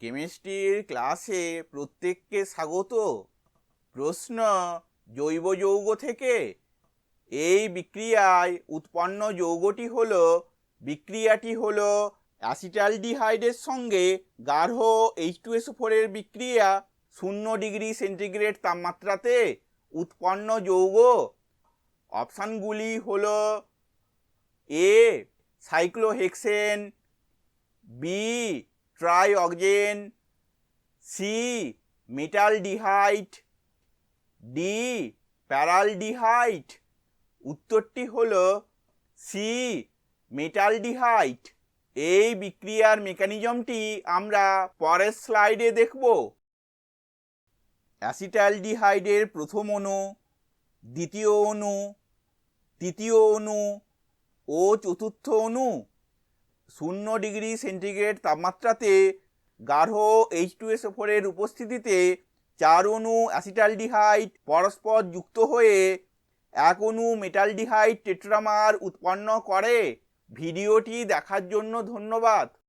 কেমিস্ট্রির ক্লাসে প্রত্যেককে স্বাগত। প্রশ্ন জৈব যৌগ থেকে। এই বিক্রিয়ায় উৎপন্ন যৌগটি হল, বিক্রিয়াটি হল অ্যাসিটালডিহাইডের সঙ্গে গাঢ় এইচ টু এস ফোরের বিক্রিয়া, শূন্য ডিগ্রি সেন্টিগ্রেড তাপমাত্রাতে উৎপন্ন যৌগ। অপশানগুলি হল A, cyclohexane, B trioxane C metaldehyde D paraldehyde. উত্তরটি হল সি মেটালডিহাইড। এই বিক্রিয়ার মেকানিজমটি আমরা পরের স্লাইডে দেখব। অ্যাসিটালডিহাইডের প্রথম অণু, দ্বিতীয় অণু, তৃতীয় অণু ও চতুর্থ অণু। শূন্য ডিগ্রি সেন্টিগ্রেড তাপমাত্রাতে গাঢ় এইচ টু এস ফোরের উপস্থিতিতে চার অণু অ্যাসিটালডিহাইড পরস্পর যুক্ত হয়ে এক অণু মেটালডিহাইড টেট্রামার উৎপন্ন করে। ভিডিওটি দেখার জন্য ধন্যবাদ।